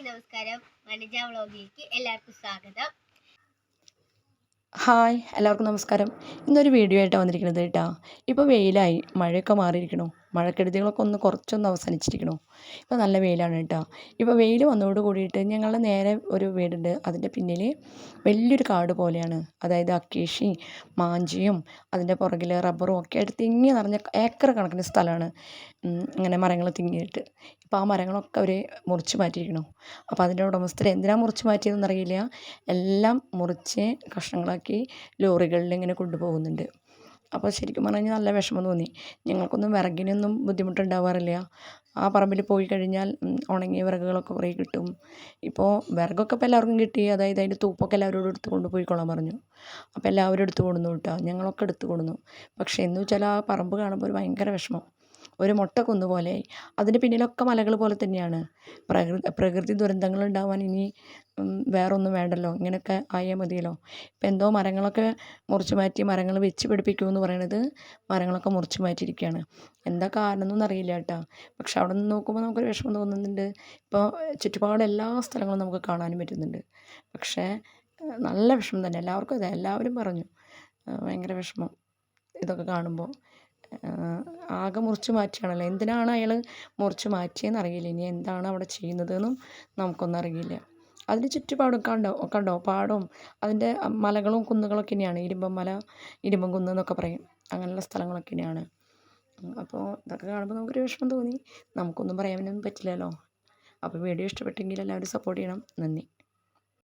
Hi നമസ്കാരം. എല്ലാവർക്കും സ്വാഗതം. എല്ലാവർക്കും നമസ്കാരം. ഇന്നൊരു വീഡിയോ ആയിട്ടാണ് വന്നിരിക്കുന്നത് കേട്ടോ. ഇപ്പോൾ വെയിലായി മഴയൊക്കെ മാറിയിരിക്കണു. മഴക്കെടുതികളൊക്കെ ഒന്ന് കുറച്ചൊന്ന് അവസാനിച്ചിരിക്കണു. ഇപ്പോൾ നല്ല വെയിലാണ് കേട്ടോ. ഇപ്പോൾ വെയിൽ വന്നതോട് കൂടിയിട്ട് ഞങ്ങളുടെ നേരെ ഒരു വീടുണ്ട്. അതിന്റെ പിന്നിൽ വലിയൊരു കാട് പോലെയാണ്. അതായത് അക്കേഷി മാഞ്ചിയും അതിന്റെ പുറകിൽ റബ്ബറും ഒക്കെ ആയിട്ട് തിങ്ങി നിറഞ്ഞ ഏക്കർ കണക്കിന് സ്ഥലമാണ്. ഇങ്ങനെ മരങ്ങൾ തിങ്ങിയിട്ട്. ഇപ്പോൾ ആ മരങ്ങളൊക്കെ അവർ മുറിച്ച് മാറ്റിയിരിക്കണു. അപ്പോൾ അതിന്റെ ഉടമസ്ഥർ എന്തിനാ മുറിച്ച് മാറ്റിയതെന്ന് അറിയില്ല. എല്ലാം മുറിച്ച് കഷ്ണങ്ങളാക്കി ലോറികളിൽ ഇങ്ങനെ കൊണ്ടുപോകുന്നുണ്ട്. അപ്പോൾ ശരിക്കും പറഞ്ഞു കഴിഞ്ഞാൽ നല്ല വിഷമം തോന്നി. ഞങ്ങൾക്കൊന്നും വിറകിനൊന്നും ബുദ്ധിമുട്ടുണ്ടാവാറില്ല. ആ പറമ്പിൽ പോയി കഴിഞ്ഞാൽ ഉണങ്ങിയ വിറകുകളൊക്കെ കുറേ കിട്ടും. ഇപ്പോൾ വിറകൊക്കെ ഇപ്പോൾ എല്ലാവർക്കും കിട്ടി. അതായത് അതിന്റെ തൂപ്പൊക്കെ എല്ലാവരോടും എടുത്ത് കൊണ്ടുപോയിക്കോളാൻ പറഞ്ഞു. അപ്പോൾ എല്ലാവരും എടുത്ത് കൊടുന്നു കേട്ടോ. ഞങ്ങളൊക്കെ എടുത്ത് കൊടുന്നു പക്ഷേ എന്ന് വെച്ചാൽ ആ പറമ്പ് കാണുമ്പോൾ ഒരു ഭയങ്കര വിഷമം. ഒരു മൊട്ടക്കുന്ന് പോലെ. അതിന് പിന്നിലൊക്കെ മലകൾ പോലെ തന്നെയാണ്. പ്രകൃതി പ്രകൃതി ദുരന്തങ്ങൾ ഉണ്ടാവാൻ ഇനി വേറൊന്നും വേണ്ടല്ലോ. ഇങ്ങനെയൊക്കെ ആയാൽ മതിയല്ലോ. ഇപ്പം എന്തോ മരങ്ങളൊക്കെ മുറിച്ച് മാറ്റി മരങ്ങൾ വെച്ച് പിടിപ്പിക്കുമെന്ന് പറയണത് മരങ്ങളൊക്കെ മുറിച്ച് മാറ്റിയിരിക്കുകയാണ്. എന്താ കാരണം എന്നൊന്നും അറിയില്ല കേട്ടോ. പക്ഷെ അവിടെ നിന്ന് നോക്കുമ്പോൾ നമുക്കൊരു വിഷമം തോന്നുന്നുണ്ട്. ഇപ്പോൾ ചുറ്റുപാട് എല്ലാ സ്ഥലങ്ങളും നമുക്ക് കാണാനും പറ്റുന്നുണ്ട്. പക്ഷേ നല്ല വിഷമം തന്നെ. എല്ലാവർക്കും അതെ. എല്ലാവരും പറഞ്ഞു. ഭയങ്കര വിഷമം ഇതൊക്കെ കാണുമ്പോൾ ആകെ മുറിച്ച് മാറ്റുകയാണല്ലോ എന്തിനാണ് അയാൾ മുറിച്ച് മാറ്റിയെന്ന് അറിയില്ല ഇനി എന്താണ് അവിടെ ചെയ്യുന്നതെന്നും നമുക്കൊന്നും അറിയില്ല. അതിന് ചുറ്റുപാടും കണ്ടോ കണ്ടോ? പാടവും അതിന്റെ മലകളും കുന്നുകളൊക്കെ തന്നെയാണ് ഇരുമ്പം മല ഇരുമ്പം കുന്ന് എന്നൊക്കെ പറയും. അങ്ങനെയുള്ള സ്ഥലങ്ങളൊക്കെ തന്നെയാണ് അപ്പോൾ ഇതൊക്കെ കാണുമ്പോൾ നമുക്കൊരു വിഷമം തോന്നി. നമുക്കൊന്നും പറയാനൊന്നും പറ്റില്ലല്ലോ. അപ്പോൾ വീഡിയോ ഇഷ്ടപ്പെട്ടെങ്കിൽ എല്ലാവരും സപ്പോർട്ട് ചെയ്യണം. നന്ദി.